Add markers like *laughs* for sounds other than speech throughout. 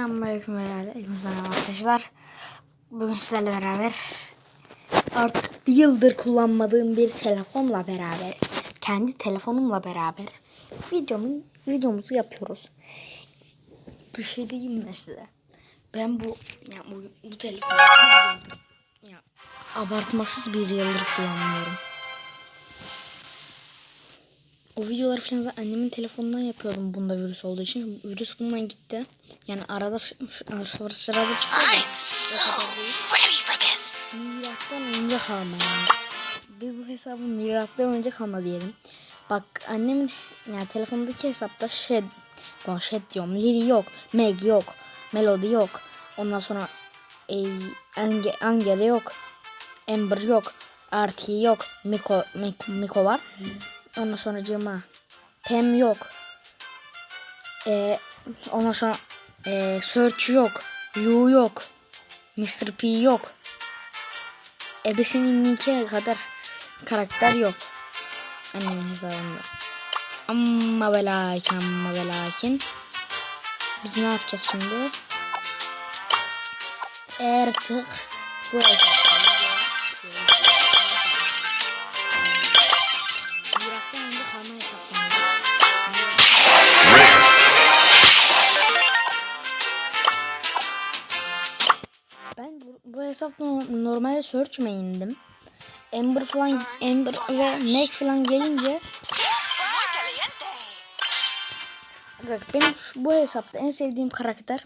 Selamünaleyküm arkadaşlar. Bugün sizlerle beraber artık bir yıldır kullanmadığım bir telefonla beraber, kendi telefonumla beraber videomun videomuzu yapıyoruz. Bir şey diyeyim mi size? Ben bu ya bu, bu telefonu ya, abartmasız bir yıldır kullanmıyorum. O videoları falan zaten annemin telefonundan yapıyordum bunda virüs olduğu için. Virüs bundan gitti. Yani arada sırada çıkıyor. so. Milattan önce kalma yani. Biz bu hesabı milattan önce kalma diyelim. Bak annemin yani telefondaki hesapta şey ben şey diyorum Lily yok, Meg yok, Melody yok. Ondan sonra e, Ange, Angela yok, Amber yok, Artie yok, Miko, Miko, Miko var. Ondan sonra Cima, Pam yok. E, ondan sonra e, Search yok, Yu yok, Mr. P yok. Ebesinin ikiye kadar karakter yok. Annemin hesabında. Ama ve lakin ama ve lakin. Biz ne yapacağız şimdi? Artık bu hesapta normalde search main'dim. Ember falan Ember ve Meg falan gelince bak benim şu, bu hesapta en sevdiğim karakter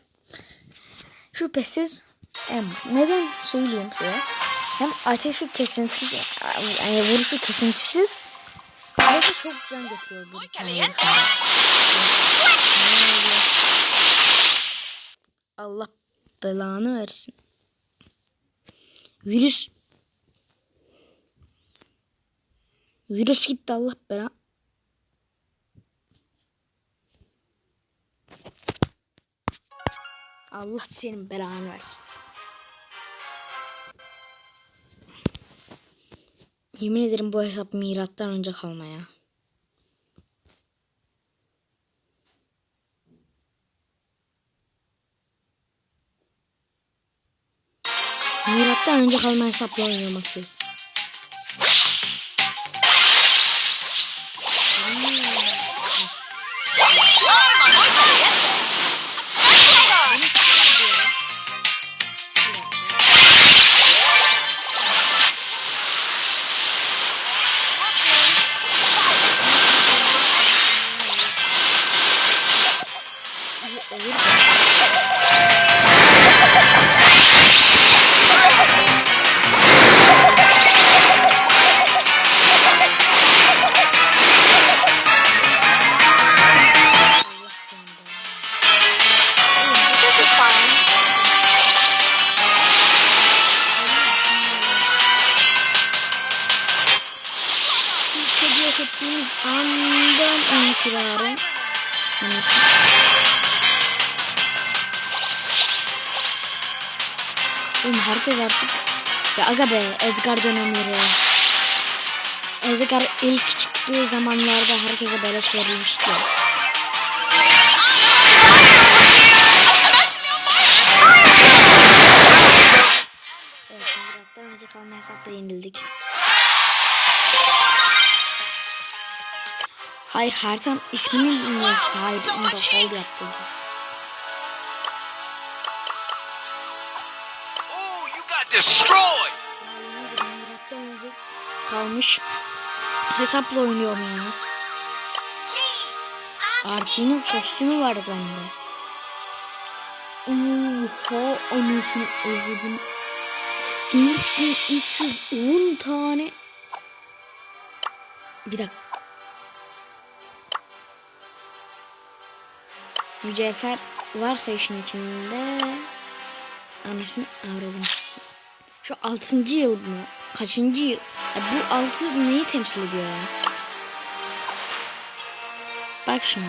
şüphesiz Ember. Neden söyleyeyim size? Hem ateşi kesintisiz yani vuruşu kesintisiz de çok can getiriyor bir tane. Allah belanı versin. Virüs Virüs gitti Allah bela. Allah senin belanı versin. Yemin ederim bu hesap mirattan önce kalma ya. Önce kalma hesapla oynamak istiyorum. Hani Oğlum herkes artık ya aga be Edgar dönemleri Edgar ilk çıktığı zamanlarda herkese beleş verilmişti. Evet, Mirat'tan önce kalma hesapta yenildik. Hayır haritanın ismini niye hayır onu da hold yaptı. Ooh, you got destroyed. Mirat'tan önce kalmış hesapla oynuyorum ya. Artie'nin kostümü vardı bende. Oha anasını avradım. 4310 tane. Bir dakika. Mücevher varsa işin içinde anasını avradım. Şu 6. yıl mı? Kaçıncı yıl? Ya bu 6 neyi temsil ediyor ya? Bak şimdi.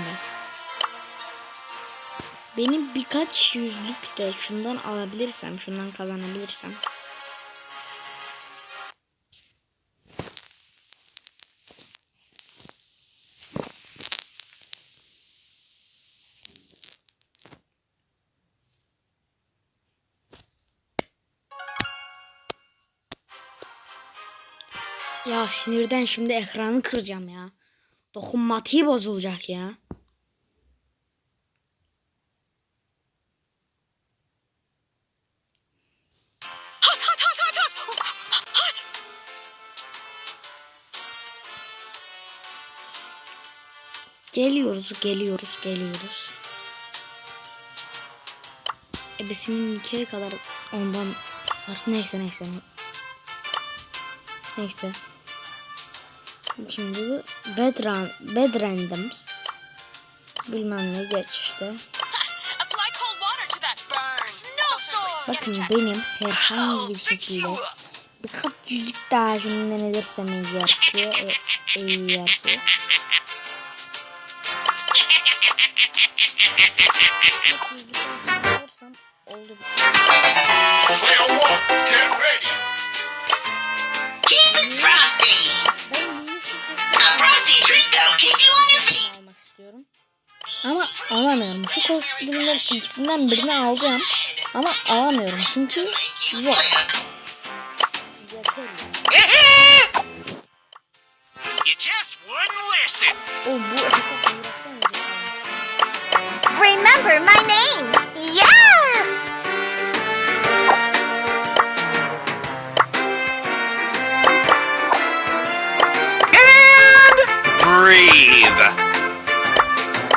Benim birkaç yüzlük de şundan alabilirsem, şundan kazanabilirsem. Ya sinirden şimdi ekranı kıracağım ya. Dokunmatiği bozulacak ya. Geliyoruz, geliyoruz, geliyoruz. Ebesinin nikahı kadar ondan var. Neyse neyse. Neyse. Şimdi bu Bedran, Bed Randoms. Bilmem ne geç işte. Bakın benim herhangi bir şekilde birkaç yüzlük daha şundan edersem eğer ki, e, oldu. Player one, get ready. Keep it frosty. Almak istiyorum. Ama alamıyorum. Şu kostümlerin ikisinden birini alacağım. Ama alamıyorum çünkü yok. Yeter ya. You just wouldn't listen. O bu. Remember my name. Breathe.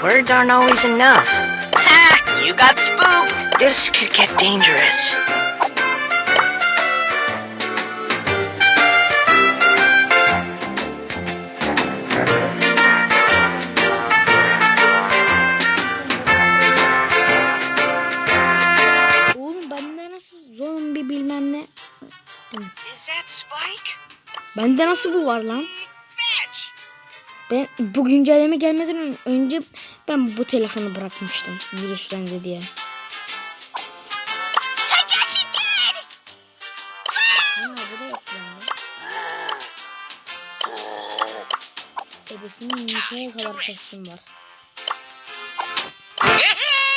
Words aren't always enough. Ha! You got spooked. This could get dangerous. Oğlum bende nasıl zombi bilmem ne. Is that Spike? Bende nasıl bu var lan? Ben bu güncelleme gelmeden önce ben bu telefonu bırakmıştım virüslendi diye. Ebesinin nikahı kadar kostüm var. *laughs*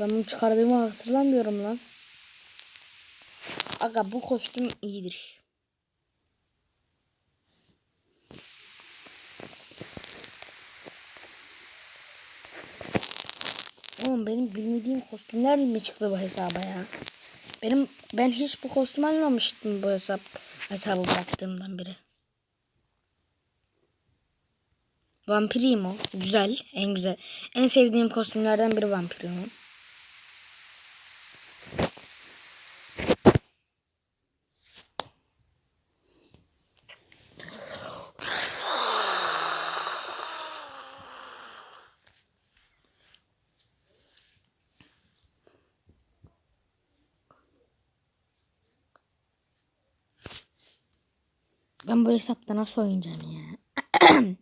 Ben bunu çıkardığımı hatırlamıyorum lan. Aga bu kostüm iyidir. Oğlum benim bilmediğim kostümler mi çıktı bu hesaba ya? Benim ben hiç bu kostüm almamıştım bu hesap hesabı bıraktığımdan beri. Vampirimo. Güzel. En güzel. En sevdiğim kostümlerden biri Vampirimo. Ben bu hesapta nasıl oynayacağım ya? *clears throat*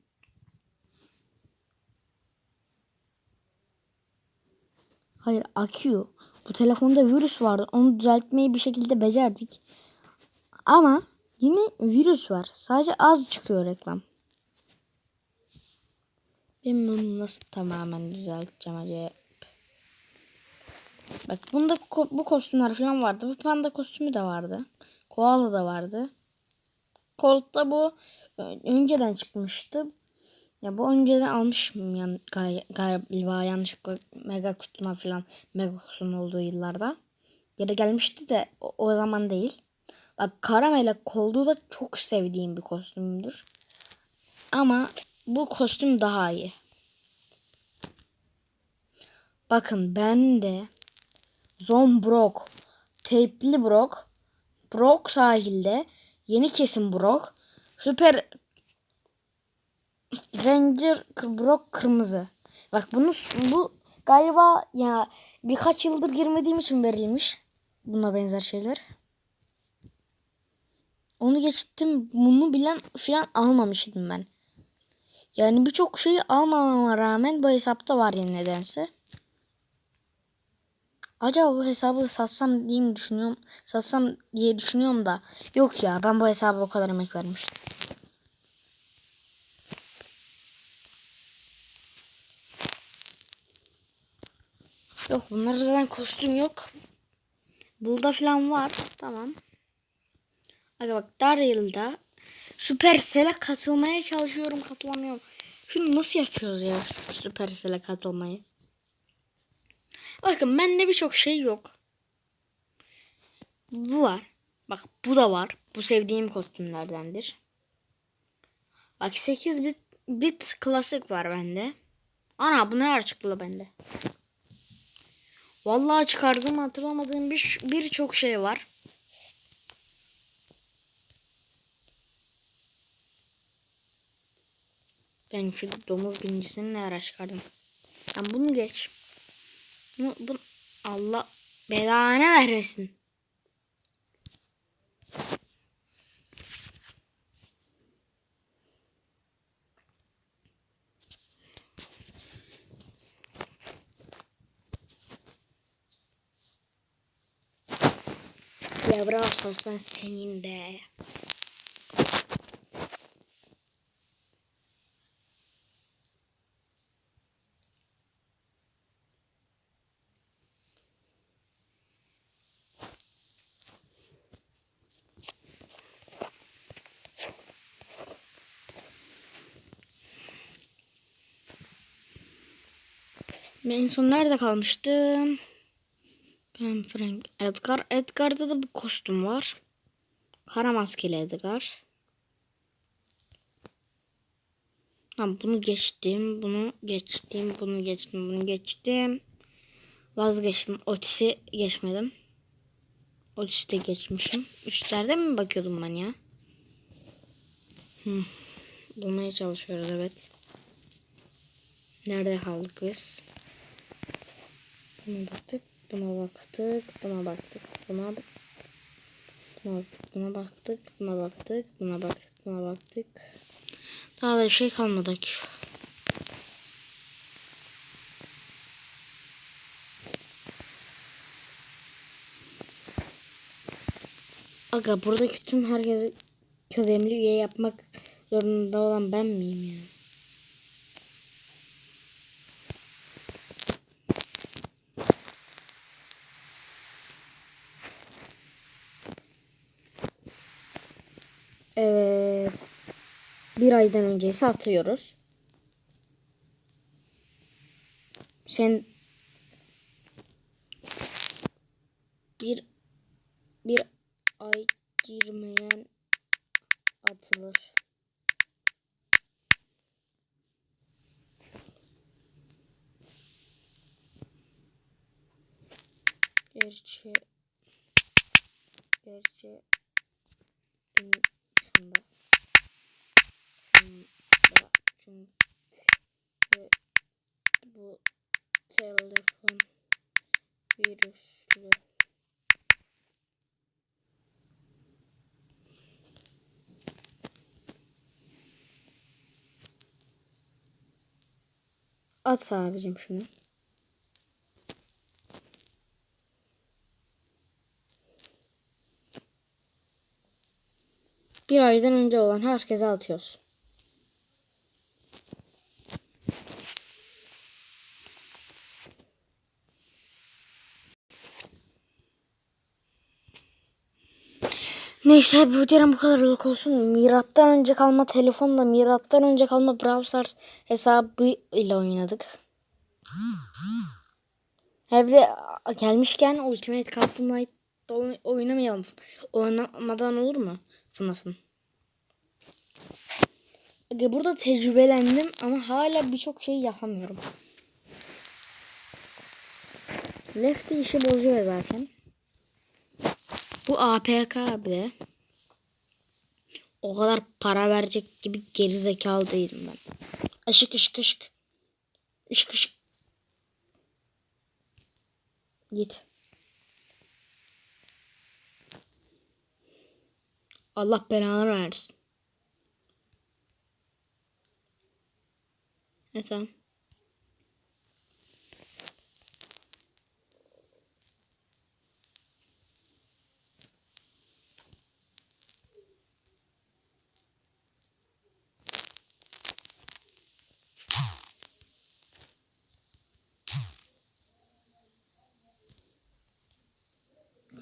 Hayır akıyor. Bu telefonda virüs vardı. Onu düzeltmeyi bir şekilde becerdik. Ama yine virüs var. Sadece az çıkıyor reklam. Ben bunu nasıl tamamen düzelteceğim acaba? Bak bunda bu kostümler falan vardı. Bu panda kostümü de vardı. Koala da vardı. Colt'ta bu e, önceden çıkmıştı. Ya bu önceden almışım yan, gay, galiba yanlışlıkla mega kutuna falan mega kutunun olduğu yıllarda. Geri gelmişti de o, o zaman değil. Bak karamele kolduğu da çok sevdiğim bir kostümdür. Ama bu kostüm daha iyi. Bakın ben de Zon Brock, Tepli Brock, Brock sahilde, yeni kesim Brock, Süper Ranger Brock kırmızı. Bak bunu bu galiba ya birkaç yıldır girmediğim için verilmiş. Buna benzer şeyler. Onu geçtim. Bunu bilen filan almamıştım ben. Yani birçok şeyi almamama rağmen bu hesapta var yine nedense. Acaba bu hesabı satsam diye mi düşünüyorum? Satsam diye düşünüyorum da. Yok ya ben bu hesaba o kadar emek vermiştim. Yok bunlarda zaten kostüm yok. Bulda falan var. Tamam. Aga bak Daryl'da Supercell'e katılmaya çalışıyorum katılamıyorum. Şunu nasıl yapıyoruz ya Supercell'e katılmayı? Bakın bende birçok şey yok. Bu var. Bak bu da var. Bu sevdiğim kostümlerdendir. Bak 8 bit, bit klasik var bende. Ana bu ne ara çıktı bende? Vallahi çıkardığım hatırlamadığım bir birçok şey var. Ben şu domuz bincisini ne ara çıkardım? Ben bunu geç. Bunu, bunu Allah belanı vermesin. Ya bravo ben senin de. Ben en son nerede kalmıştım? Ben Frank Edgar. Edgar'da da bir kostüm var. Kara maskeli Edgar. Tamam bunu geçtim. Bunu geçtim. Bunu geçtim. Bunu geçtim. Vazgeçtim. Otis'i geçmedim. Otis'i de geçmişim. Üstlerde mi bakıyordum ben ya? Hmm. Bulmaya çalışıyoruz evet. Nerede kaldık biz? Buna baktık. Buna baktık, buna baktık, buna buna baktık, buna baktık, buna baktık, buna baktık, buna baktık. Daha da bir şey kalmadı ki. Aga buradaki tüm herkesi kıdemli üye yapmak zorunda olan ben miyim ya? Evet. Bir aydan öncesi atıyoruz. Sen bir bir ay girmeyen atılır. Gerçi gerçi bunda çünkü bu telefon virüslü At abicim şunu. Bir aydan önce olan herkese atıyoruz. Neyse bu videonun bu kadarlık olsun. Mirattan önce kalma telefonla Mirattan önce kalma Brawl Stars hesabı ile oynadık. Hem de gelmişken Ultimate Custom Night oynamayalım. Oynamadan olur mu? FNAF'ın. Burada tecrübelendim ama hala birçok şey yapamıyorum. Lefty işi bozuyor zaten. Bu APK abi. O kadar para verecek gibi geri zekalı değilim ben. Işık ışık ışık. Işık ışık. Git. Allah belanı versin. E tamam.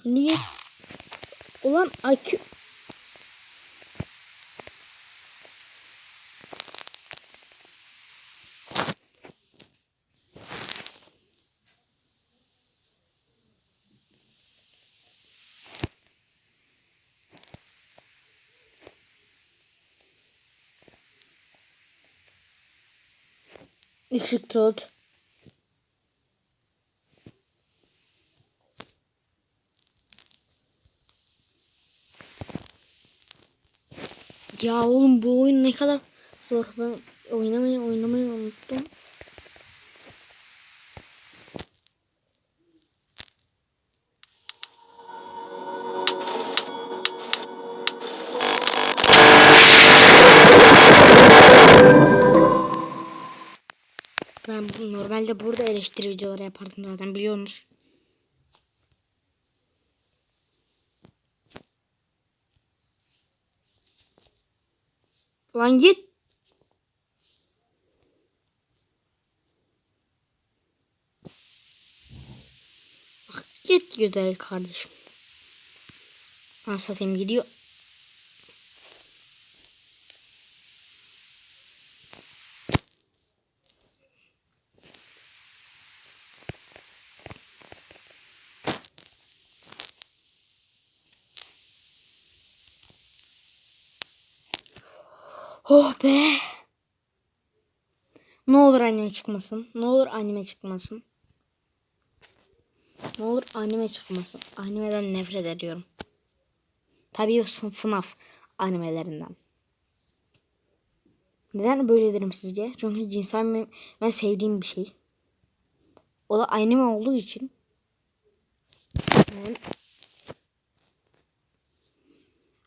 Niye? Ulan IQ... Işık tut. Ya oğlum bu oyun ne kadar zor. Ben oynamayı oynamayı unuttum. Ben normalde burada eleştiri videoları yapardım zaten biliyorsunuz. Lan git. Bak git güzel kardeşim. Ben satayım gidiyor. Oh be. Ne olur anime çıkmasın. Ne olur anime çıkmasın. Ne olur anime çıkmasın. Animeden nefret ediyorum. Tabii o FNAF animelerinden. Neden böyle derim sizce? Çünkü cinsel ben, sevdiğim bir şey. O da anime olduğu için.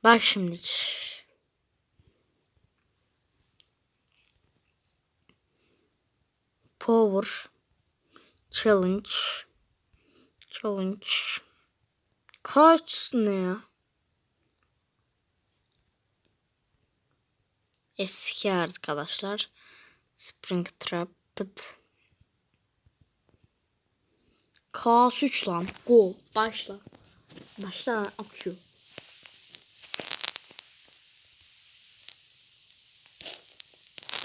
Bak şimdi. Power Challenge Challenge Kaç ne ya? Eski arkadaşlar. Spring Trapped K3 lan. Go. Başla. Başla. Akıyor.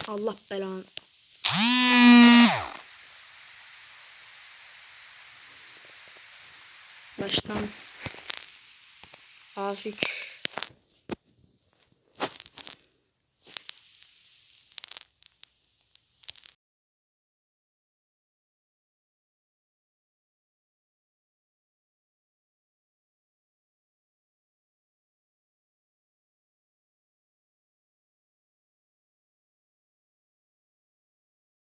Allah belanı. Baştan. A3